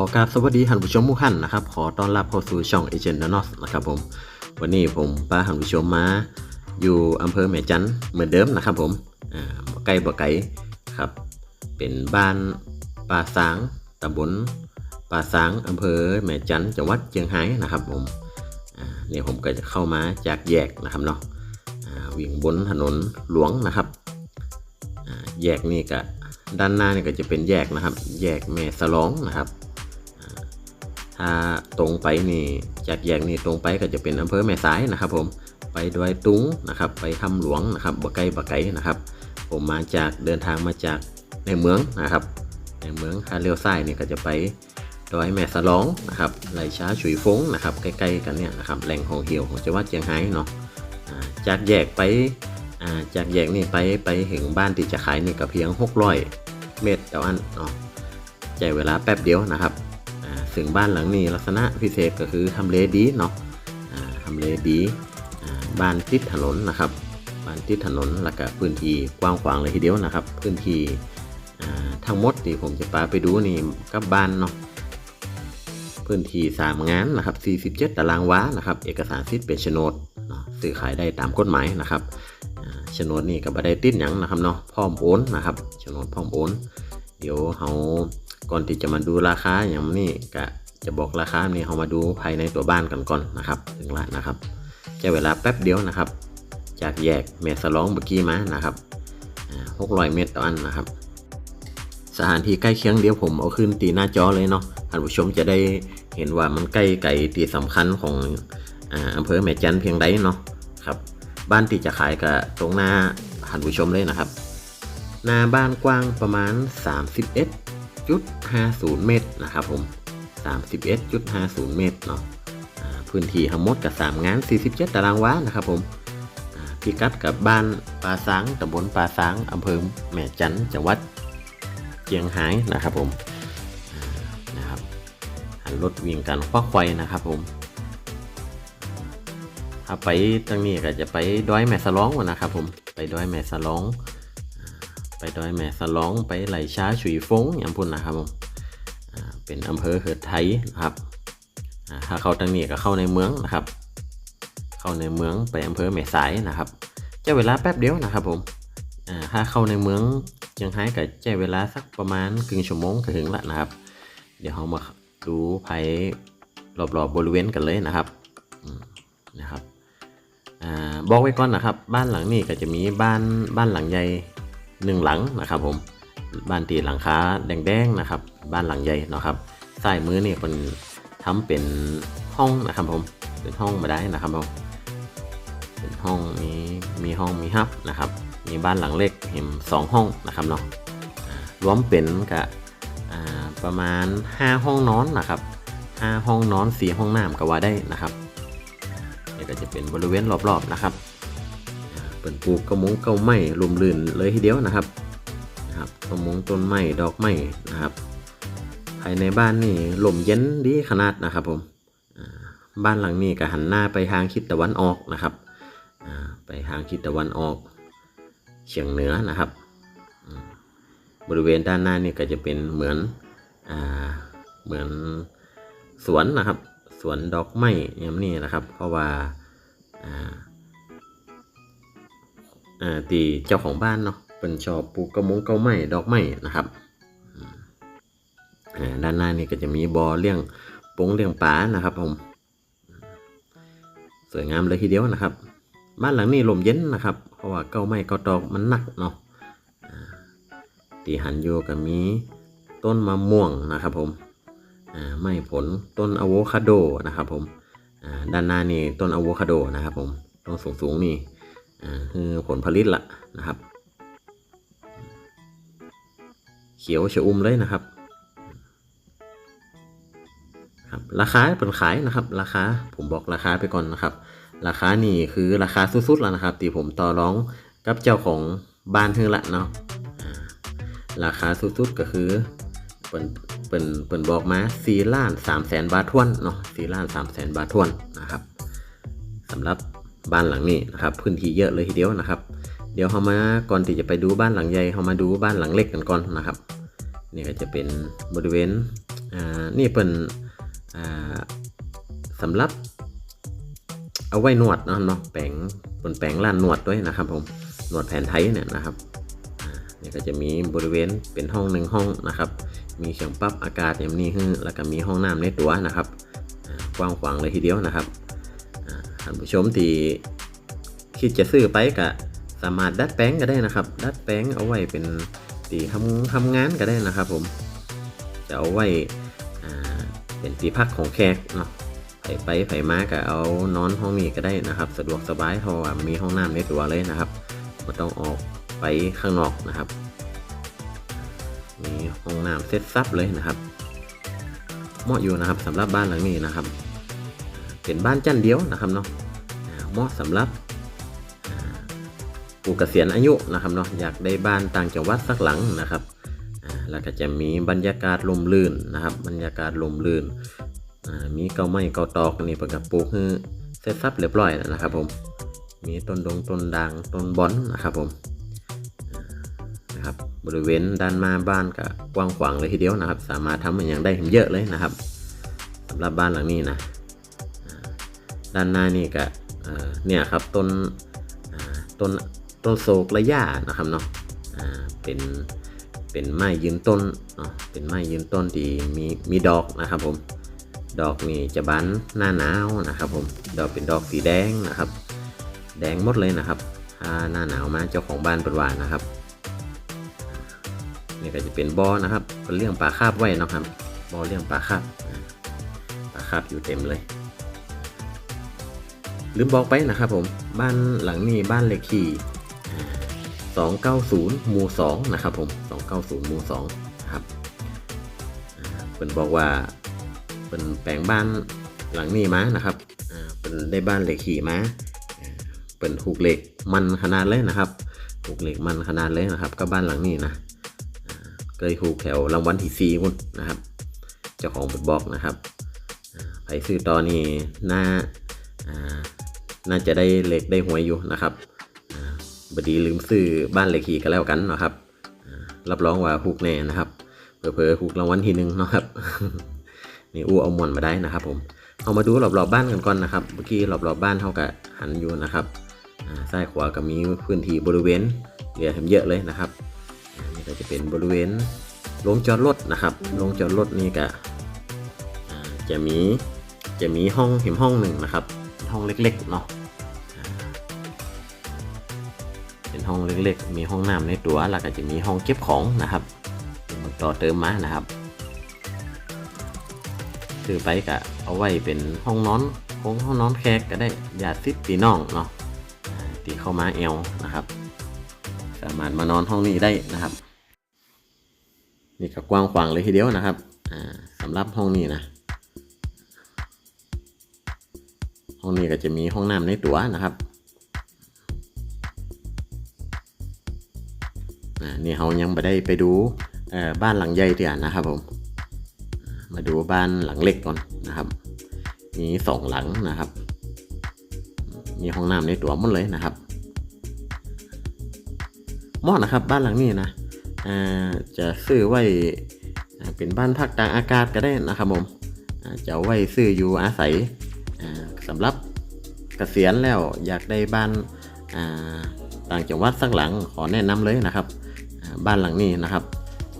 ขอกราบสวัสดีท่านผู้ชมทุกท่านนะครับ ขอต้อนรับเข้าสู่ช่อง Agent n o s นะครับผม วันนี้ผมพาท่านผู้ชมมา อยู่อำเภอแม่จันเหมือนเดิมนะครับผมอ่าบ่ไกล้บ่ไกลครับ เป็นบ้านป่าสางตำบลป่าสางอำเภอแม่จันจังหวัดเชียงรายนะครับผมเนี่ยผมก็จะเข้ามาจากแยกนะครับเนาะวิ่งบนถนนหลวงนะครับแยกนี่ก็ด้านหน้านี่ก็จะเป็นแยกนะครับ แยกแม่สลองนะครับ ถ้าตรงไปนี่จากแยกนี่ตรงไปก็จะเป็นอำเภอแม่สายนะครับ ผมไปดอยตุงนะครับไปคำหลวงนะครับบ่ไกลบ่ไกลนะครับ ผมมาจากเดินทางมาจากในเมืองนะครับ ในเมืองถ้าเลี้ยวซ้ายเนี่ยก็จะไปดอยแม่สลองนะครับไหลช้าฉุยฟงนะครับใกล้ๆกันเนี่ยนะครับแหล่งของเหี่ยวของจังหวัดเชียงรายเนาะจากแยกไปจากแยกนี่ไปไปถึงบ้านที่จะขายนี่ก็เพียง600เมตรต่ออันเนาะใช้เวลาแป๊บเดียวนะครับ ถึงบ้านหลังนี้ลักษณะพิเศษก็คือทำเลดีเนาะทำเลดีบ้านติดถนนนะครับบ้านติดถนนแล้วก็พื้นที่กว้างขวางเลยทีเดียวนะครับ พื้นที่อ่าทั้งหมดที่ผมจะปาไปดูนี่กับบ้านเนาะพื้นที่สามงานนะครับ 47 ตารางวานะครับ เอกสารสิทธิ์เป็นโฉนดเนาะซื้อขายได้ตามกฎหมายนะครับโฉนดนี่ก็บ่ได้ติดหยังนะครับเนาะพร้อมโอนนะครับโฉนดพร้อมโอน เดี๋ยวเรา ก่อนที่จะมาดูราคาอย่างนี้ก็จะบอกราคานี่เรามาดูภายในตัวบ้านกันก่อนนะครับถึงละนะครับใช้เวลาแป๊บเดียวนะครับ จากแยกเมสลองเมื่อกี้มานะครับหกร้อยเมตรต่ออันนะครับ สถานที่ใกล้เคียงเดี๋ยวผมเอาขึ้นตีหน้าจอเลยเนาะท่านผู้ชมจะได้เห็นว่ามันใกล้ไก่ตีสำคัญของอ่าอำเภอแม่จันเพียงใดเนาะครับ บ้านที่จะขายกับตรงหน้าท่านผู้ชมเลยนะครับ หน้าบ้านกว้างประมาณ 31.50 เมตรนะครับผม 31.50 เมตรเนาะพื้นที่ทั้งหมดกับ3งาน 47 ตารางวานะครับผมพิกัดกับบ้านปาซางตำบลปาซางอำเภอแม่จันจังหวัดเชียงรายนะครับผมนะครับหันรถวิ่งกันควักไฟนะครับผมถ้าไปทางนี้ก็จะไปดอยแม่สลองวะนะครับผมไปดอยแม่สลอง ไปดอยแม่สลองไปไหลช้าฉุยฟงอย่างพุ่นนะครับผมเป็นอำเภอเหิดไทยนะครับถ้าเข้าทางนี้ก็เข้าในเมืองนะครับ เข้าในเมืองไปอำเภอแม่สายนะครับใช้เวลาแป๊บเดียวนะครับผมถ้าเข้าในเมืองเชียงรายก็ใช้เวลาสักประมาณครึ่งชั่วโมงก็ถึงละนะครับ เดี๋ยวเรามาดูภายรอบๆบบริเวณกันเลยนะครับนะครับอบอกไว้ก่อนนะครับ บ้านหลังนี้ก็จะมีบ้านบ้านหลังใหญ่ หนึ่งหลังนะครับผมบ้านตีหลังคาแดงๆนะครับ บ้านหลังใหญ่นะครับซ้ายมือนี่เป็นทำเป็นห้องนะครับผมเป็นห้องมาได้นะครับผมเป็นห้องมีมีห้องมีฮับนะครับมีบ้านหลังเล็กเห็นสองห้องนะครับเนาะรวมเป็นกับประมาณ 5 ห้องนอนนะครับ5ห้องนอน4ห้องน้ำก็ว่าได้นะครับนี่ก็จะเป็นบริเวณรอบๆนะครับ เป็นปลูกกระมงเก้าไม้ลมลื่นเลยทีเดียวนะครับนะครับกระมงต้นไม้ดอกไม้นะครับภายในบ้านนี่ลมเย็นดีขนาดนะครับผมบ้านหลังนี้ก็หันหน้าไปทางทิศตะวันออกนะครับไปทางทิศตะวันออกเฉียงเหนือนะครับ บริเวณด้านหน้านี่ก็จะเป็นเหมือนอเหมือนสวนนะครับ สวนดอกไม้ย่างนี้นะครับ เพราะว่า ตีเจ้าของบ้านเนาะเป็นชอบปลูกกระมงเกาไม้ดอกไม้นะครับด้านหน้านี่ก็จะมีบอ่อเลี้ยงปงเลี้ยงปลานะครับผมสวยงามเลยทีเดียวนะครับ บ้านหลังนี้ลมเย็นนะครับ เพราะว่าเก้าไม้เก้าตอกมันหนักเนาะตีหันโยก็มีต้นมะม่วงนะครับผมไม้ผลต้นอะโวคาโดนะครับผมด้านหน้านี่ต้นอะโวคาโดนะครับผมต้นสูงสูงๆนี่ คือผลผลิตละนะครับ เขียวชอุ่มเลยนะครับครับ ราคาเปิดขายนะครับ ราคาผมบอกราคาไปก่อนนะครับ ราคานี่คือราคาสุดๆแล้วนะครับที่ผมต่อรองกับเจ้าของบ้านเธอละเนาะราคาสุดๆก็คือเปิ่นเปิ่นเปิ่นบอกมา4ล้าน3แสนบาททวนเนาะ4ล้าน3แสนบาททวนนะครับสำหรับ บ้านหลังนี้นะครับพื้นที่เยอะเลยทีเดียวนะครับ เดี๋ยวเรามาก่อนที่จะไปดูบ้านหลังใหญ่เรามาดูบ้านหลังเล็กกันก่อนนะครับนี่ก็จะเป็นบริเวณอ่านี่เป็นอ่าสำหรับเอาไว้นวดนะเนาะแปลงเป็นแปลงล้านนวดด้วยนะครับผมนวดแผนไทยเนี่ยนะครับอ่านี่ก็จะมีบริเวณเป็นห้องหนึ่งห้องนะครับ มีเครื่องปรับอากาศอย่างนี้ฮึแล้วก็มีห้องน้ำในตัวนะครับกว้างขวางเลยทีเดียวนะครับ ท่านผู้ชมที่คิดจะซื้อไปก็สามารถดัดแปลงก็ได้นะครับ ดัดแปลงเอาไว้เป็นตีทำทำงานก็ได้นะครับ ผม จะเอาไว้เป็นตีพักของแขกเนาะไผไปไผมาก็เอานอนห้องนี้ก็ได้นะครับ สะดวกสบายเพราะว่ามีห้องน้ำในตัวเลยนะครับไม่ต้องออกไปข้างนอกนะครับ มีห้องน้ำเซ็ตซับเลยนะครับ เหมาะอยู่นะครับสำหรับบ้านหลังนี้นะครับ เป็นบ้านจันเดียวนะครับเนาะเหมาะสำหรับผู้เกษียณอายุนะครับเนาะอยากได้บ้านต่างจังหวัดสักหลังนะครับแล้วก็จะมีบรรยากาศลมลื่นนะครับ บรรยากาศลมลื่นมีเกาไม้เกาตอกนี่ปิดกับปลูกให้เสร็จสับเรียบร้อยแล้วนะครับผมมีต้นดงต้นด่างต้นบอนนะครับผมนะครับบริเวณด้านมาบ้านก็กว้างขวางเลยทีเดียวนะครับ สามารถทำอย่างได้เยอะเลยนะครับสำหรับบ้านหลังนี้นะ ด้านหน้านี่ก็เนี่ยครับต้นต้นต้นโศกระยะนะครับเนาะเป็นเป็นไม้ยืนต้นเป็นไม้ยืนต้นที่มีมีดอกนะครับผมดอกนี่จะบานหน้าหนาวนะครับผมดอกเป็นดอกสีแดงนะครับ แดงหมดเลยนะครับถ้าหน้าหนาวมาเจ้าของบ้านเป็นหวานนะครับนี่ก็จะเป็นบอนะครับเป็นเลี้ยงปลาคาบไว้นะครับบอเลี้ยงปลาคาบอ่าปลาคาบอยู่เต็มเลย ลืมบอกไปนะครับผมบ้านหลังนี้บ้านเลขที่290หมู่2นะครับผม290หมู่2นะครับเป็นบอกว่าเป็นแปลงบ้านหลังนี้มานะครับเป็นได้บ้านเหล็กขี่มาเป็นหูกเหล็กมันขนาดเลยนะครับหูกเหล็กมันขนาดเลยนะครับ ก็บ้านหลังนี้นะเคยหูกแถวรางวัลที่สี่พุ่นนะครับเจ้าของบทบอกนะครับไปซื้อตอนนี้หน่าอ่า น่าจะได้เหล็กได้หวยอยู่นะครับบดีลืมซื้อบ้านเหล็กขี่กันแล้วกันนะครับ รับรองว่าหูกแน่นะครับเผลอๆหูกรางวัลทีหนึ่งเนาะครับนี่อู้เอามวนมาได้นะครับ ผมเอามาดูรอบๆบบ้านกันก่อนนะครับ เมื่อกี้รอบๆบบ้านเท่ากับหันอยู่นะครับซ้ายขวาก็มีพื้นที่บริเวณเหลือเยอะเลยนะครับนี่ก็จะเป็นบริเวณโรงจอดรถนะครับโรงจอดรถนี่ก็จะมีจะมีห้องเห็นห้องหนึ่งนะครับ ห้องเล็กๆเนาะ เป็นห้องเล็กๆ มีห้องน้ำในตัว แล้วก็จะมีห้องเก็บของนะครับต่อเติมมานะครับซื้อไปก็เอาไว้เป็นห้องนอนคงห้องนอนแขกก็ได้ญาติซิพี่น้องเนาะอ่าที่เข้ามาแอลนะครับ สามารถมานอนห้องนี้ได้นะครับ นี่ก็กว้างขวางเลยทีเดียวนะครับอ่าสำหรับห้องนี้นะห้องนี้ก็จะมีห้องน้ำในตัวนะครับ นี่เรายังไม่ได้ไปดูบ้านหลังใหญ่เดียวนะครับผม มาดูบ้านหลังเล็กก่อนนะครับ มีสองหลังนะครับ มีห้องน้ำในตัวหมดเลยนะครับเหมาะนะครับ บ้านหลังนี้นะจะซื้อไว้เป็นบ้านพักตากอากาศก็ได้นะครับผมจะไว้ซื้ออยู่อาศัยอ่าสำหรับเกษียณแล้วอยากได้บ้านต่างจังหวัดสักหลังขอแนะนำเลยนะครับ บ้านหลังนี้นะครับ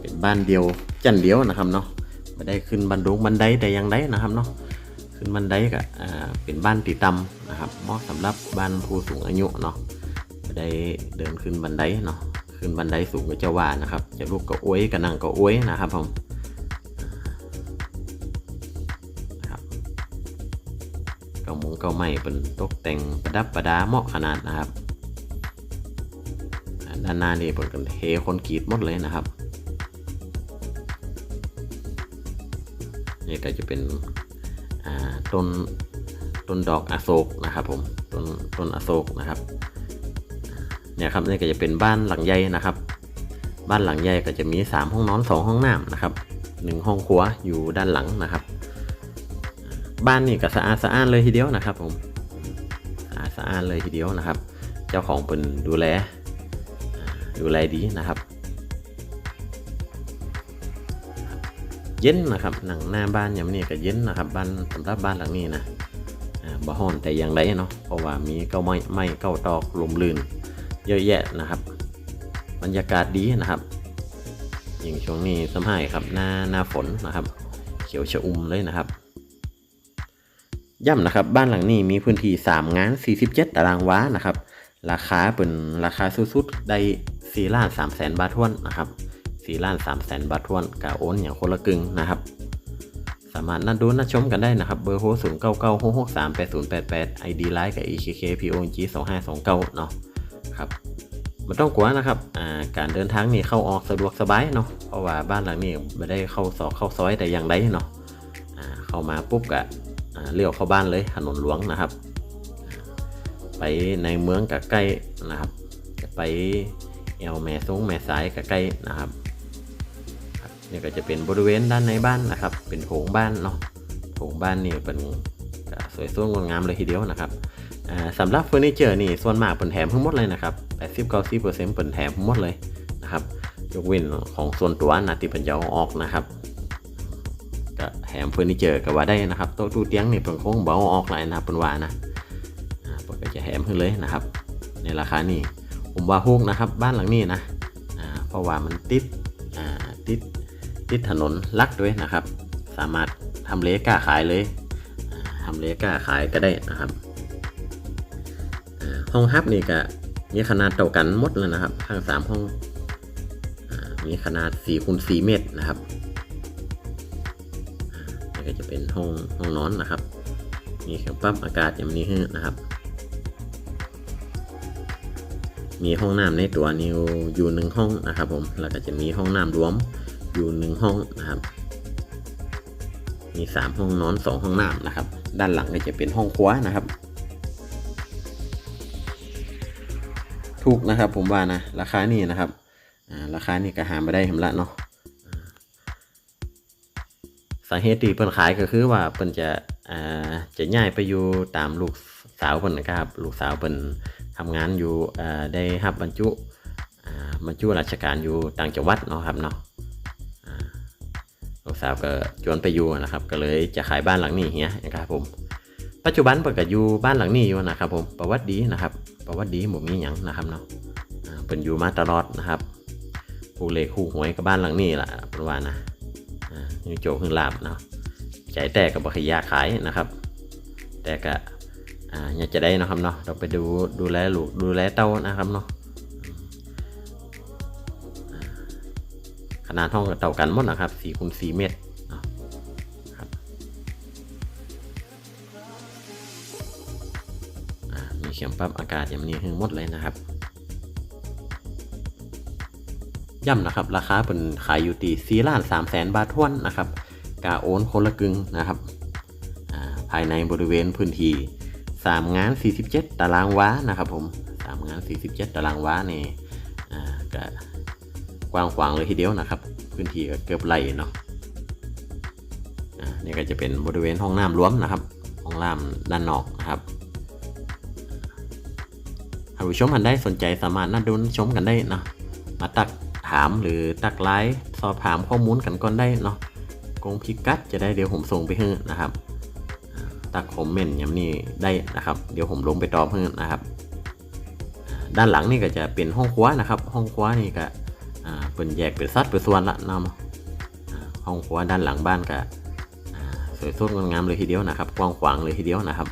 เป็นบ้านเดียวจันเดียวนะครับเนาะไม่ได้ขึ้นบันดงบันไดแต่ยังได้นะครับเนาะขึ้นบันไดก็อ่าเป็นบ้านตีตำนะครับเหมาะสำหรับบ้านผู้สูงอายุเนาะไม่ได้เดินขึ้นบันไดเนาะขึ้นบันไดสูงก็จะว่านะครับ จะลุกก็อ้วยก็นั่งก็อ้วยนะครับผมนะครับเก้าหมงเก้าไม้เป็นตกแต่งประดับประดาเหมาะขนาดนะครับ ด้านหน้านี่เป็นกันเทคนกรีตหมดเลยนะครับนี่ก็จะเป็นต้นต้นดอกอโศกนะครับผมต้นต้นอโศกนะครับเนี่ยครับนี่ก็จะเป็นบ้านหลังใหญ่นะครับ บ้านหลังใหญ่ก็จะมี 3 ห้องนอน2ห้องน้ำนะครับหนึ่งห้องครัวอยู่ด้านหลังนะครับ บ้านนี่ก็สะอาดสะอ้านเลยทีเดียวนะครับผมสะอาดสะอ้านเลยทีเดียวนะครับ เจ้าของเป็นดูแล อ่าดูแลดีนะครับ เย็นนะครับหนังหน้าบ้านยามนี้ก็เย็นนะครับบ้านสำหรับบ้านหลังนี้นะอ่าบ่ฮ้อนแต่อย่างไรเนาะเพราะว่ามีเก้าไม้ไม้เก้าตอกลมลื่น เยอะแยะนะครับ บรรยากาศดีนะครับยิ่งช่วงนี้สมัยครับหน้าหน้าฝนนะครับ เขียวชอุ่มเลยนะครับย่ำนะครับบ้านหลังนี้มีพื้นที่ 3 งาน 47 ตารางวานะครับ ราคาเป็นราคาสุดๆได้ 4ล้าน3แสนบาททวนนะครับ4ล้าน3แสนบาททวนกะโอนอย่างคนละกึ่งนะครับสามารถนัดดูนัดชมกันได้นะครับเบอร์โทร0 9 9 6 6 3 8 0 8 8 ID Line กับ EKK PONG 2 5 2 9เก้าเนาะครับไม่ต้องกลัวนะครับการเดินทางนี่เข้าออกสะดวกสบายเนาะเพราะว่าบ้านหลังนี้ไม่ได้เข้าซอกเข้าซอยแต่อย่างใดเนาะเข้ามาปุ๊บกะเลี้ยวเข้าบ้านเลยถนนหลวงนะครับ ไปในเมืองกับใกล้นะครับจะไป เอวแม่ซงแม่สายกับใกล้นะครับนี่ก็จะเป็นบริเวณด้านในบ้านนะครับ เป็นโถงบ้านเนาะโถงบ้านนี่เป็นสวยสวยงดงามเลยทีเดียวนะครับสำหรับเฟอร์นิเจอร์นี่ส่วนมากเป็นแถมทั้งหมดเลยนะครับ80 90เปอร์เซ็นต์เป็นแถมทั้งหมดเลยนะครับยกเว้นของส่วนตัวนะที่เป็นจะเอาออกนะครับก็แถมเฟอร์นิเจอร์ก็ว่าได้นะครับโต๊ะตู้เตียงนี่เป็นคงเบาออกหลายนะครับเป็นว่านะเปิดก็จะแถมขึ้นเลยนะครับ ในราคานี้ ผมว่าฮูกนะครับบ้านหลังนี้นะเพราะว่ามันติดติดติดถนนลักด้วยนะครับ สามารถทำเลก้าขายเลยอ่าทำเลก้าขายก็ได้นะครับห้องฮับนี่ก็มีขนาดเท่ากันหมดเลยนะครับทั้งสามห้องอมีขนาด4คูณ4เมตรนะครับนี่ก็จะเป็นห้องห้องนอนนะครับ มีเครื่องปรับอากาศอย่างนี้ให้นะครับ มีห้องน้ำในตัวนิวอยู่หนึ่งห้องนะครับผมแล้วก็จะมีห้องน้ำรวมอยู่หนึ่งห้องนะครับมีสามห้องนอนสองห้องน้ำนะครับ ด้านหลังก็จะเป็นห้องครัวนะครับ ถูกนะครับผมว่านะราคานี่นะครับราคานี่ก็หาไม่ได้เห็นละเนาะสาเหตุที่เพิ่นขายก็คือว่าเพิ่นจะจะย้ายไปอยู่ตามลูกสาวเพิ่นนะครับ ลูกสาวเพิ่น ทำงานอยู่ได้รับบรรจุบรรจุราชการอยู่ต่างจังหวัดเนาะครับเนาะลูกสาวก็จวนไปอยู่นะครับ ก็เลยจะขายบ้านหลังนี้เฮียนะครับผม ปัจจุบันเพิ่นก็อยู่บ้านหลังนี้อยู่นะครับ ผมประวัติดีนะครับ ประวัติดีบ่มีหยังนะครับเนาะเพิ่นอยู่มาตลอดนะครับผู้เลขคู่หวยกับบ้านหลังนี้ล่ะเพิ่นว่านะอ่านี่โจขึ้นลาบเนาะใจแตกกับบขยาขายนะครับ แต่ก็ อ่าอยากจะได้นะครับเนาะเราไปดูดูแลลูกดูแลเต้านะครับเนาะขนาดห้องกับเต่ากันหมดนะครับ4คูณ4เมตรเนาะครับอ่ามีเข็มปรับอากาศอย่างนี้ให้หมดเลยนะครับ ย่ำนะครับ ราคาเป็นขายอยู่ที่สี่ล้านสามแสนบาททวนนะครับ กาโอนคนละกึ่งนะครับอ่าภายในบริเวณพื้นที่ สามงาน 47 ตารางวานะครับผมสามงาน 47 ตารางวาเนี่ยอ่าก็กว้างขวางเลยทีเดียวนะครับพื้นที่ก็เกือบไร่เนาะอ่านี่ก็จะเป็นบริเวณห้องน้ำรวมนะครับ ห้องน้ำด้านนอกนะครับท่านผู้ชมท่านใดสนใจสามารถนัดดูชมกันได้เนาะมาตักถามหรือตักไลน์สอบถามข้อมูลกันก่อนได้เนาะกงพิกัดจะได้เดี๋ยวผมส่งไปให้นะครับ ตักคอมเมนต์อย่างนี้ได้นะครับ เดี๋ยวผมลงไปตอบให้นะครับ ด้านหลังนี่ก็จะเป็นห้องครัวนะครับ ห้องครัวนี่ก็อ่าเป็นแยกเป็นสัดเป็นส่วนละนาะอ่าห้องครัวด้านหลังบ้านก็สวยสดงดงามเลยทีเดียวนะครับกว้างขวางเลยทีเดียวนะครับ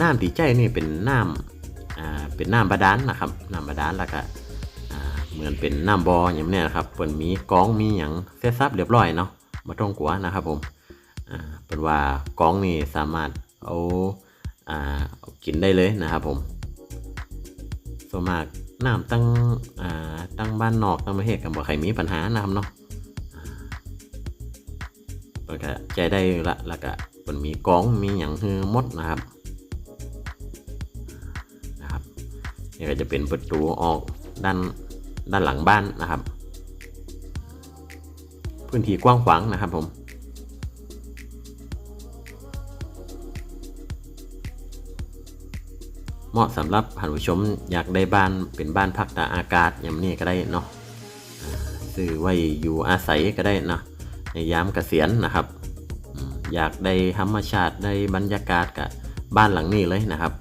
น้ำตีใจนี่เป็นน้ำเป็นน้ำบาดาลนะครับน้ำบาดาลแล้วก็เหมือนเป็นน้ำบออย่างนี้นะครับเปิดมีกองมีอย่างเซตซับเรียบร้อยเนาะมาต้องกลัวนะครับผม อ่าเป็นว่ากล้องนี่สามารถเอาอ่าเอากินได้เลยนะครับผมส่วนมากน้ำตั้งอ่าตั้งบ้านนอกตั้งประเทศกับบ่ใครมีปัญหานะครับเนาะอ่าเปิดก็ใจได้ละแล้วก็เปิดมีกล้องมีอย่างฮือมดนะครับนะครับนี่ก็จะเป็นประตูออกด้านด้านหลังบ้านนะครับ พื้นที่กว้างขวางนะครับผม เหมาะสำหรับท่านผู้ชมอยากได้บ้านเป็นบ้านพักตากอากาศอย่างนี้ก็ได้เนาะซื้อไว้อยู่อาศัยก็ได้นะในยามเกษียณนะครับ อยากได้ธรรมชาติได้บรรยากาศกับบ้านหลังนี้เลยนะครับ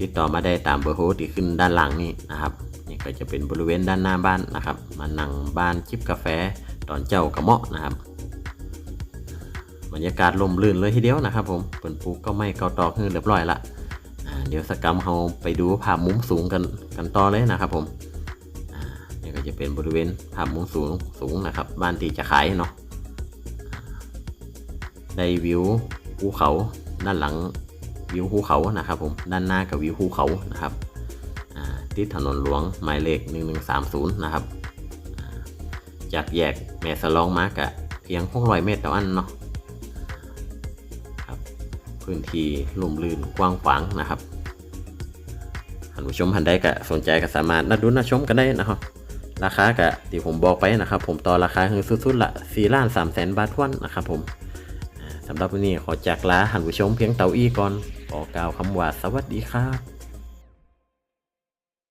ติดต่อมาได้ตามเบอร์โทรที่ขึ้นด้านหลังนี้นะครับนี่ก็จะเป็นบริเวณด้านหน้าบ้านนะครับ มานั่งบ้านจิบกาแฟตอนเจ้ากระเมาะนะครับบรรยากาศลมลื่นเลยทีเดียวนะครับ ผมเปิ่นปูก็ไม่เกาตอกคือเรียบร้อยละ เดี๋ยวสกกรรมเราไปดูภาพมุมสูงกันกันต่อเลยนะครับผมอ่านี่ก็จะเป็นบริเวณภาพมุมสูงสูงนะครับ บ้านที่จะขายเนาะได้วิวภูเขาด้านหลังวิวภูเขานะครับผมด้านหน้ากับวิวภูเขานะครับอ่าที่ถนนหลวงหมายเลข 1130 นะครับจากแยกแม่สลองมากะเพียง600เมตรต่ออันเนาะพื้นที่ลุ่มลื่นกว้างขวางนะครับ ท่านผู้ชมท่านใดก็สนใจก็สามารถนัดดูนัดชมกันได้นะครับราคากะที่ผมบอกไปนะครับ ผมต่อราคาคือสุดๆละ4ล้าน3แสนบาททวนนะครับผมสำหรับวันนี้ขอจากลาท่านผู้ชมเพียงเต่าอี้ก่อนขอกล่าวคำว่าสวัสดีครับ